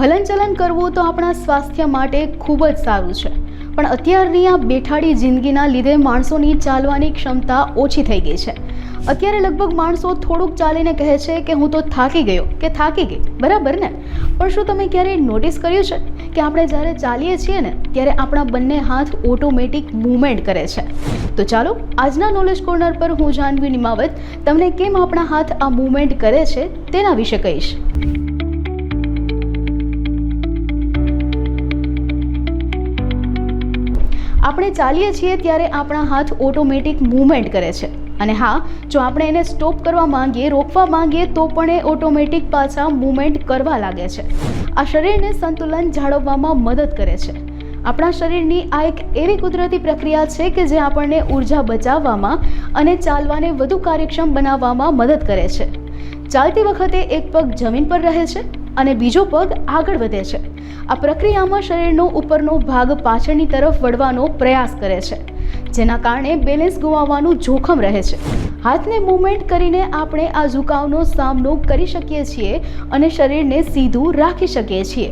હલનચલન કરવું તો આપણા સ્વાસ્થ્ય માટે ખૂબ જ સારું છે. પણ અત્યારની આ બેઠાડી જિંદગીના લીધે માણસોની ચાલવાની ક્ષમતા ઓછી થઈ ગઈ છે. અત્યારે લગભગ માણસો થોડુંક ચાલીને કહે છે કે હું તો થાકી ગયો, કે થાકી ગઈ, બરાબર ને? પણ શું તમે ક્યારેય નોટિસ કર્યું છે કે આપણે જ્યારે ચાલીએ છીએ ને, ત્યારે આપણા બંને હાથ ઓટોમેટિક મૂવમેન્ટ કરે છે? તો ચાલો, આજના નોલેજ કોર્નર પર હું જાનવી નિમાવત તમને કેમ આપણા હાથ આ મૂવમેન્ટ કરે છે તેના વિશે કહીશ. આપણે ચાલીએ છીએ ત્યારે આપણા હાથ ઓટોમેટિક મૂવમેન્ટ કરે છે. અને હા, જો આપણે એને સ્ટોપ કરવા માંગીએ, રોકવા માંગીએ, તો પણ એ ઓટોમેટિક પાછા મૂવમેન્ટ કરવા લાગે છે. આ શરીરને સંતુલન જાળવવામાં મદદ કરે છે. આપણા શરીરની આ એક એવી કુદરતી પ્રક્રિયા છે કે જે આપણને ઊર્જા બચાવવામાં અને ચાલવાને વધુ કાર્યક્ષમ બનાવવામાં મદદ કરે છે. ચાલતી વખતે એક પગ જમીન પર રહે છે અને બીજો પગ આગળ વધે છે. આ પ્રક્રિયામાં શરીરનો ઉપરનો ભાગ પાછળની તરફ વળવાનો પ્રયાસ કરે છે, જેના કારણે બેલેન્સ ગુમાવવાનું જોખમ રહે છે. હાથને મૂવમેન્ટ કરીને આપણે આ ઝુકાવનો સામનો કરી શકીએ છીએ અને શરીરને સીધું રાખી શકીએ છીએ.